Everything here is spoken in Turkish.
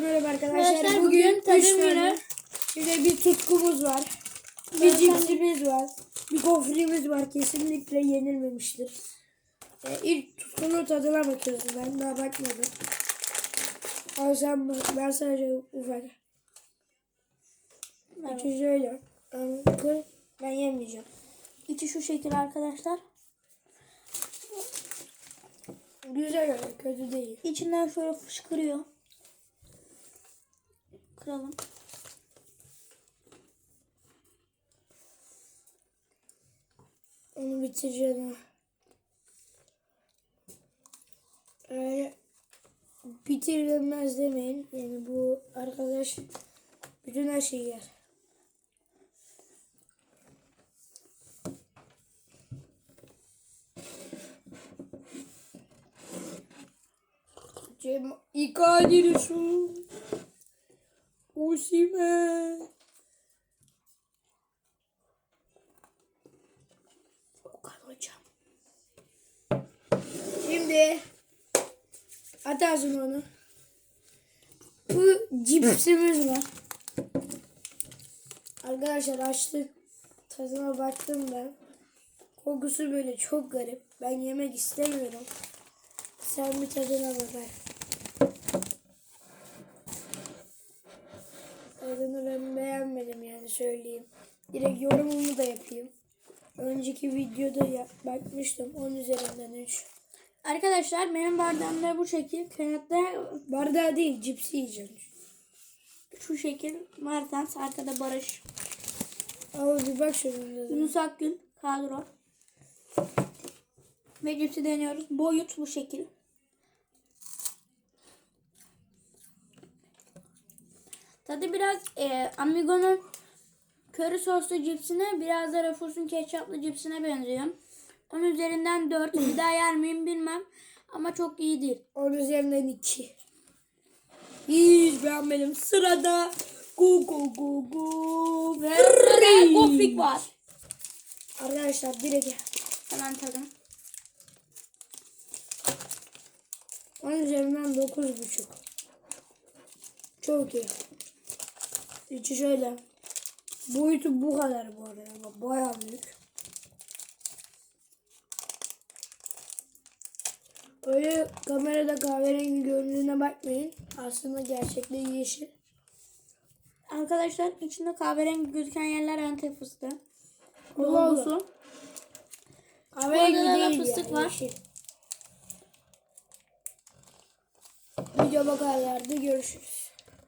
Merhaba arkadaşlar. Arkadaşlar, bugün tadım günü. bir de bir tutkumuz var. Bir Ben- cipsimiz var. Bir gofrimiz var. Kesinlikle yenilmemiştir. Ee, ilk tutkunun tadına bakıyoruz. Ben daha bakmadım. Al sen bak. Ben sadece ufak. Evet. Şöyle. Ama kır. Ben yemeyeceğim. İçi şu şekil arkadaşlar. Güzel öyle. Kötü değil. İçinden şöyle fışkırıyor. Kıralım. Onu bitireceğim. Öyle bitirilmez demeyin. Yani bu arkadaş bütün her şeyi yer. Cem Icardi şu. Osimhen. Okan hocam. Şimdi at ağzına. Bu cipsimiz var. Arkadaşlar açtık. Tadına baktım ben. Kokusu böyle çok garip. Ben yemek istemiyorum. Sen bir tadına bak. Söyleyeyim. Direkt yorumumu da yapayım. Önceki videoda ya- bakmıştım. 10 üzerinden 3. Arkadaşlar benim bardağımda bu şekil. Kanatta Bardağı değil cipsi yiyeceğim. şu şekil. Martens arkada Barış. Ama bir bak tadına. Yunus Akgün kadro. Ve cipsi deniyoruz. Boyut bu şekil. Tadı biraz e, Amigo'nun köri soslu cipsine biraz da Ruffles'un ketçaplı cipsine benziyor. Onun üzerinden 4. Bir daha yer miyim bilmem. Ama çok iyi değil. 10 üzerinden 2. Hiç beğenmedim. Sırada go go go go. Ve sırada Gofrik var. Arkadaşlar direkt Hemen tadım. 10 üzerinden 9.5. Çok iyi. İçi şöyle. Boyutu bu kadar bu arada. Bak, Bayağı büyük. Öyle kamerada kahverengi göründüğüne bakmayın. Aslında gerçekte yeşil. Arkadaşlar içinde kahverengi gözüken yerler antep fıstığı. Dolgusu. Kahverengi Orada da fıstık yani, var. yeşil. Video bakarlarda görüşürüz.